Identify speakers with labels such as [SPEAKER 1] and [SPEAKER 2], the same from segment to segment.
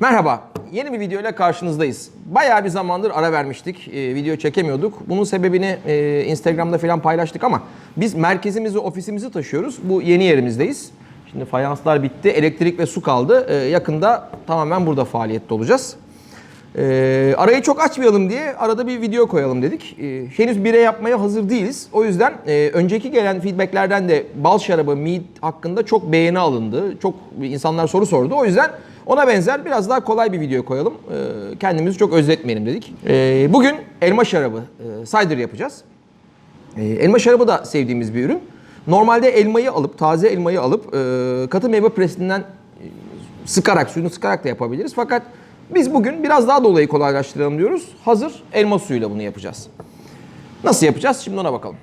[SPEAKER 1] Merhaba, yeni bir video ile karşınızdayız. Bayağı bir zamandır ara vermiştik, e, video çekemiyorduk. Bunun sebebini e, Instagram'da falan paylaştık ama biz merkezimizi, ofisimizi taşıyoruz. Bu yeni yerimizdeyiz. Şimdi fayanslar bitti, elektrik ve su kaldı. E, yakında tamamen burada faaliyette olacağız. E, arayı çok açmayalım diye arada bir video koyalım dedik. E, henüz bire yapmaya hazır değiliz. O yüzden e, önceki gelen feedbacklerden de bal şarabı, mead hakkında çok beğeni alındı. Çok insanlar soru sordu. O yüzden ona benzer biraz daha kolay bir video koyalım. E, kendimizi çok özletmeyelim dedik. E, bugün elma şarabı, e, cider yapacağız. E, elma şarabı da sevdiğimiz bir ürün. Normalde elmayı alıp, taze elmayı alıp e, katı meyve presinden e, sıkarak, suyunu sıkarak da yapabiliriz. Fakat biz bugün biraz daha dolayı kolaylaştıralım diyoruz. Hazır elma suyuyla bunu yapacağız. Nasıl yapacağız? Şimdi ona bakalım.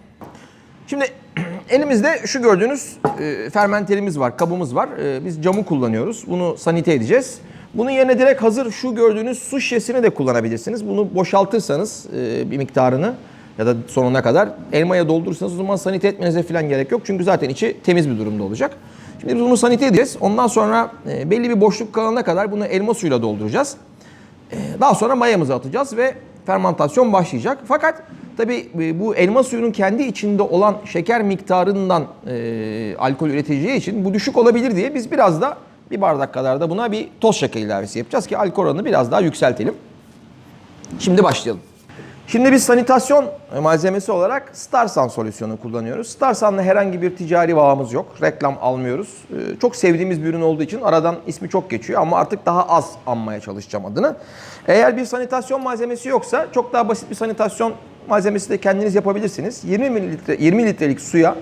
[SPEAKER 1] Şimdi elimizde şu gördüğünüz e, fermenterimiz var, kabımız var. E, biz camı kullanıyoruz. Bunu sanite edeceğiz. Bunun yerine direkt hazır şu gördüğünüz su şişesini de kullanabilirsiniz. Bunu boşaltırsanız e, bir miktarını ya da sonuna kadar elmaya doldurursanız o zaman sanite etmenize falan gerek yok. Çünkü zaten içi temiz bir durumda olacak. Şimdi biz bunu sanite edeceğiz. Ondan sonra e, belli bir boşluk kalana kadar bunu elma suyuyla dolduracağız. Ee, Daha sonra mayamızı atacağız ve fermentasyon başlayacak. Fakat tabi bu elma suyunun kendi içinde olan şeker miktarından e, alkol üreteceği için bu düşük olabilir diye biz biraz da bir bardak kadar da buna bir toz şeker ilavesi yapacağız ki alkol oranını biraz daha yükseltelim. Şimdi başlayalım. Şimdi biz sanitasyon malzemesi olarak Starsan solüsyonu kullanıyoruz. Starsan'la herhangi bir ticari bağımız yok. Reklam almıyoruz. Ee, Çok sevdiğimiz bir ürün olduğu için aradan ismi çok geçiyor ama artık daha az anmaya çalışacağım adını. Eğer bir sanitasyon malzemesi yoksa çok daha basit bir sanitasyon malzemesi de kendiniz yapabilirsiniz. 20 mililitre 20 litrelik suya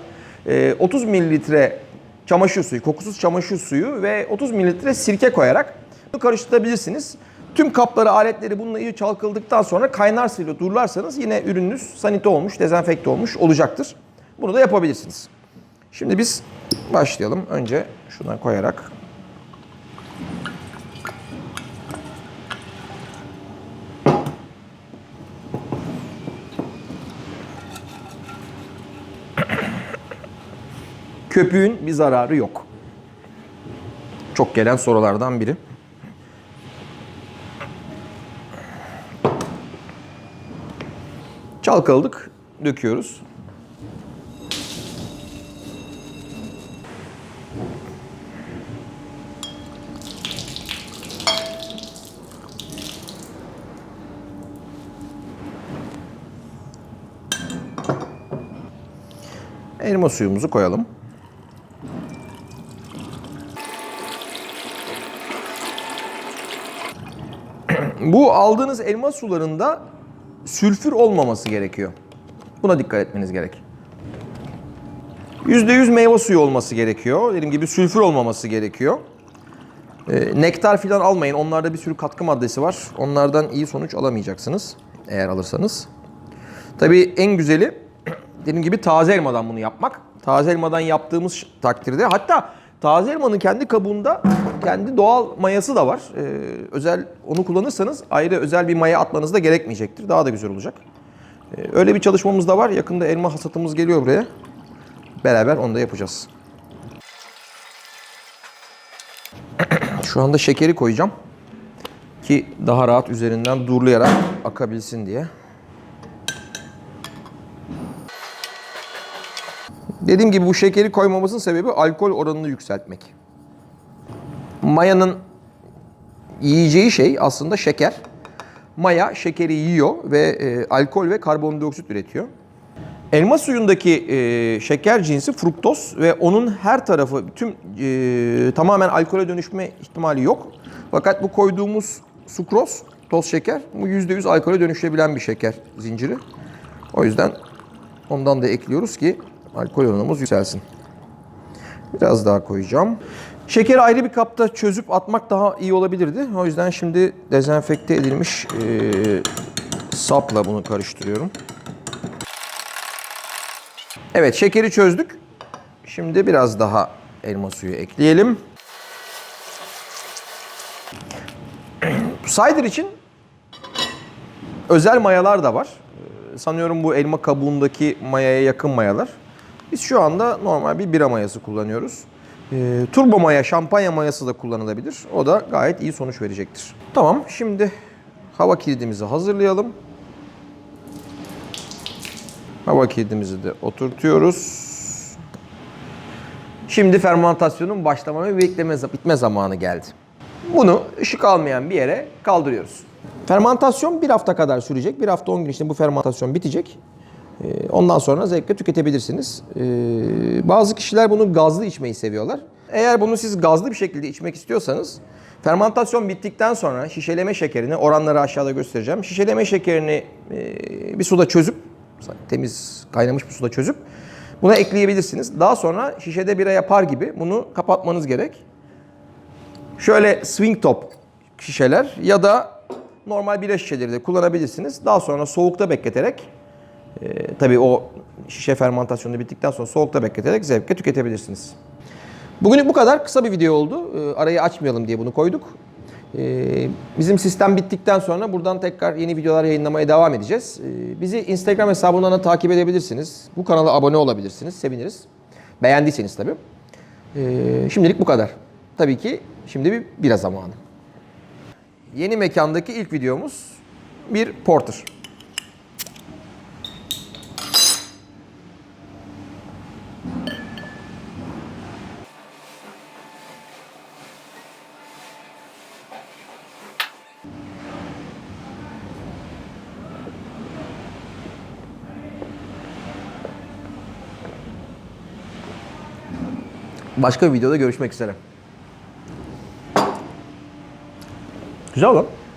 [SPEAKER 1] e, 30 mililitre çamaşır suyu, kokusuz çamaşır suyu ve 30 mililitre sirke koyarak karıştırabilirsiniz. Tüm kapları, aletleri bununla iyi çalkaladıktan sonra kaynar suyla durlarsanız yine ürününüz sanite olmuş, dezenfekte olmuş olacaktır. Bunu da yapabilirsiniz. Şimdi biz başlayalım. Önce şuna koyarak. Köpüğün bir zararı yok. Çok gelen sorulardan biri. Çalkaladık, döküyoruz. Elma suyumuzu koyalım. Bu aldığınız elma sularında sülfür olmaması gerekiyor. Buna dikkat etmeniz gerek. %100 meyve suyu olması gerekiyor. Dediğim gibi sülfür olmaması gerekiyor. Ee, nektar falan almayın. Onlarda bir sürü katkı maddesi var. Onlardan iyi sonuç alamayacaksınız eğer alırsanız. Tabii en güzeli dediğim gibi taze elmadan bunu yapmak. Taze elmadan yaptığımız takdirde hatta taze elmanın kendi kabuğunda kendi doğal mayası da var. Ee, özel onu kullanırsanız ayrı özel bir maya atmanız da gerekmeyecektir. Daha da güzel olacak. Ee, öyle bir çalışmamız da var. Yakında elma hasatımız geliyor buraya. Beraber onu da yapacağız. Şu anda şekeri koyacağım. Ki daha rahat üzerinden durlayarak akabilsin diye. Dediğim gibi bu şekeri koymamızın sebebi alkol oranını yükseltmek. Mayanın yiyeceği şey aslında şeker. Maya şekeri yiyor ve e, alkol ve karbondioksit üretiyor. Elma suyundaki e, şeker cinsi fruktoz ve onun her tarafı tüm e, tamamen alkole dönüşme ihtimali yok. Fakat bu koyduğumuz sukroz, toz şeker bu %100 alkole dönüşebilen bir şeker zinciri. O yüzden ondan da ekliyoruz ki alkol oranımız yükselsin. Biraz daha koyacağım. Şekeri ayrı bir kapta çözüp atmak daha iyi olabilirdi. O yüzden şimdi dezenfekte edilmiş e, sapla bunu karıştırıyorum. Evet şekeri çözdük. Şimdi biraz daha elma suyu ekleyelim. Cider için özel mayalar da var. Ee, Sanıyorum bu elma kabuğundaki mayaya yakın mayalar. Biz şu anda normal bir bira mayası kullanıyoruz. Ee, turbo maya, şampanya mayası da kullanılabilir. O da gayet iyi sonuç verecektir. Tamam, şimdi hava kilidimizi hazırlayalım. Hava kilidimizi de oturtuyoruz. Şimdi fermentasyonun başlama ve bekleme, bitme zamanı geldi. Bunu ışık almayan bir yere kaldırıyoruz. Fermentasyon bir hafta kadar sürecek. Bir hafta 10 gün içinde bu fermentasyon bitecek. Ee, Ondan sonra zevkle tüketebilirsiniz. Ee, Bazı kişiler bunu gazlı içmeyi seviyorlar. Eğer bunu siz gazlı bir şekilde içmek istiyorsanız fermentasyon bittikten sonra şişeleme şekerini, oranları aşağıda göstereceğim. Şişeleme şekerini e, bir suda çözüp, temiz kaynamış bir suda çözüp buna ekleyebilirsiniz. Daha sonra şişede bira yapar gibi bunu kapatmanız gerek. Şöyle swing top şişeler ya da normal bira şişeleri de kullanabilirsiniz. Daha sonra soğukta bekleterek e, tabii o şişe fermentasyonu bittikten sonra soğukta bekleterek zevkle tüketebilirsiniz. Bugünlük bu kadar. Kısa bir video oldu. E, arayı açmayalım diye bunu koyduk. E, bizim sistem bittikten sonra buradan tekrar yeni videolar yayınlamaya devam edeceğiz. Bizi Instagram hesabından da takip edebilirsiniz. Bu kanala abone olabilirsiniz. Seviniriz. Beğendiyseniz tabii. Şimdilik bu kadar. Tabii ki şimdi bir bira zamanı. Yeni mekandaki ilk videomuz bir porter. Başka bir videoda görüşmek üzere. Güzel lan.